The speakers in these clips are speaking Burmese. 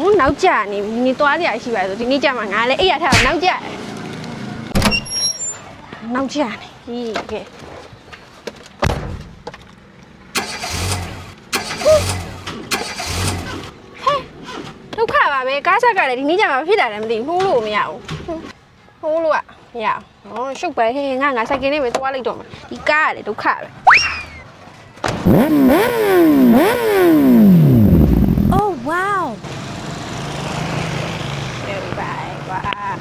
ဟိုနောက်ကျနေပြီနေသွားကြရရှိပါဆိုဒီနေ့ကျမှငါလည်းအဲ့ရထားတော့နောက်ကျတယ်နောက်ကျနေပြီကဲဟဲ့ဒုက္ခပါပဲကားဆက်ကလည်းဒီနေ့ကျမှဖြစ်တာလည်းမသိဘူးနှိုးလို့မရဘူးဟိုးလို့ကမရဘူးဟောရှုပ်ပဲဟဲ့ငါငါစိုက်ကင်းလေးပဲသွားလိုက်တော့မှာဒီကားကလည်းဒုက္ခပဲ ဒုက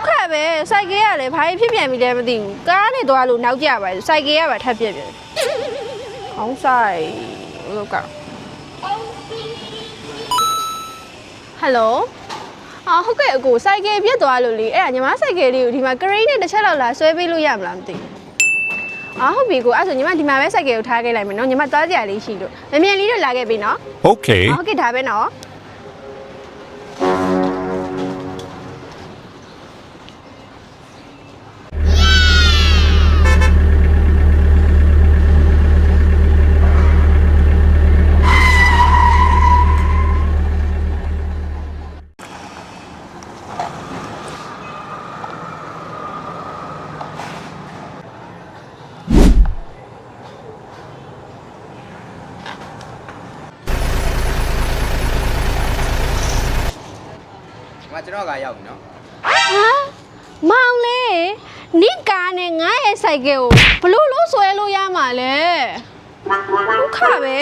္ခပဲစိုက်ကဲရလေဘာဖြစ်ပြန်ပြီလဲမသိဘူးကားနဲ့သွားလို့နောက်ကျပါစိုက်ကဲရပါထပ်ပြက်ပြန်ခေါင်းဆိုင်လောက်ကဟယ်လို အာဟုတ်ကဲ့အကိုစိုက်ကဲပြက်သွားလို့လေအဲ့ဒါညီမစိုက်ကဲလေးကိုဒီမှာကရိန်းနဲ့တစ်ချက်လောက်လာဆွဲပေးလို့ရမလားမသိဘူးအာဟုတ်ပြီကိုအဲ့ဆိုညီမဒီမှာပဲစိုက်ကဲကိုထားခဲ့လိုက်မယ်နော်ညီမသွားကြရလေးရှိလို့မမြန်လေးတို့လာခဲ့ပြီနော် Okay. ဟုတ်ကဲ့ဒါပဲနော် ကျွန်တော်ကရောက်ပြီနော်ဟာမောင်လေးနိကာနဲ့ငါရဲ့စိုက်ကဲကိုဘလို့လို့ဆွဲလို့ရမှာလဲဒုက္ခပဲ